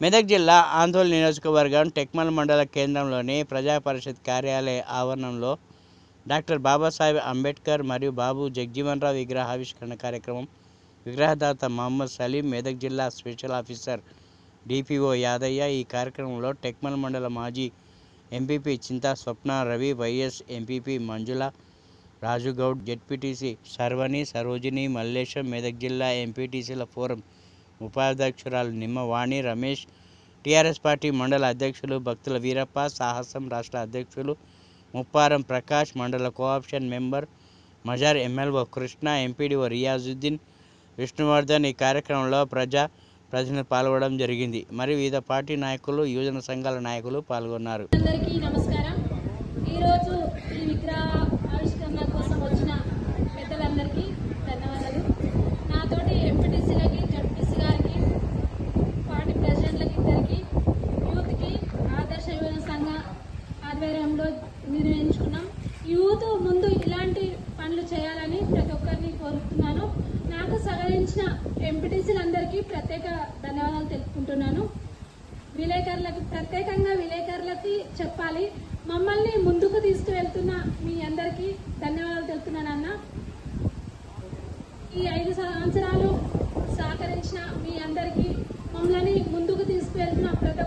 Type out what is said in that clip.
మెదక్ జిల్లా ఆందోళన నియోజకవర్గం టెక్మల్ మండల కేంద్రంలోని ప్రజా పరిషత్ కార్యాలయ ఆవరణంలో డాక్టర్ బాబాసాహెబ్ అంబేద్కర్ మరియు బాబు జగ్జీవన్ రావు విగ్రహావిష్కరణ కార్యక్రమం. విగ్రహదాత మహమ్మద్ సలీం మెదక్ జిల్లా స్పెషల్ ఆఫీసర్ డిపిఓ యాదయ్య ఈ కార్యక్రమంలో టెక్మల్ మండల మాజీ MPP Chinta Swapna Ravi vice MPP Manjula Rajugoud ZPTC Sarvani Sarojini Mallesham Medak జిల్లా ఎంపీటీసీల ఫోరం ఉపాధ్యక్షురాలు నిమ్మవాణి రమేష్ టీఆర్ఎస్ పార్టీ మండల అధ్యక్షులు భక్తుల వీరప్ప సాహసం రాష్ట్ర అధ్యక్షులు ముప్పారం ప్రకాష్ మండల cooption member Mazhar MLO Krishna MPDO Riyazuddin Vishnuvardhan ఈ కార్యక్రమంలో ప్రజా ప్రతినిధులు పాల్గొనడం జరిగింది. మరి వివిధ పార్టీ నాయకులు యువజన సంఘాల నాయకులు పాల్గొన్నారు. అందరికీ నమస్కారం. ఈరోజు ఈ విగ్రహ ఆధ్వర్యంలో నిర్ణయించుకున్నాం యూత్ ముందు ఇలాంటి పనులు చేయాలని ప్రతి ఒక్కరిని కోరుతున్నాను. నాకు సహకరించిన ఎంపీటీసీలందరికీ ప్రత్యేక ధన్యవాదాలు తెలుపుకుంటున్నాను. విలేకరులకు ప్రత్యేకంగా విలేకరులకి చెప్పాలి. మమ్మల్ని ముందుకు తీసుకువెళ్తున్న మీ అందరికీ ధన్యవాదాలు తెలుపుతున్నానన్న ఈ ఐదు సంవత్సరాలు సహకరించిన మీ అందరికీ మమ్మల్ని ముందుకు తీసుకువెళ్తున్న ప్రతి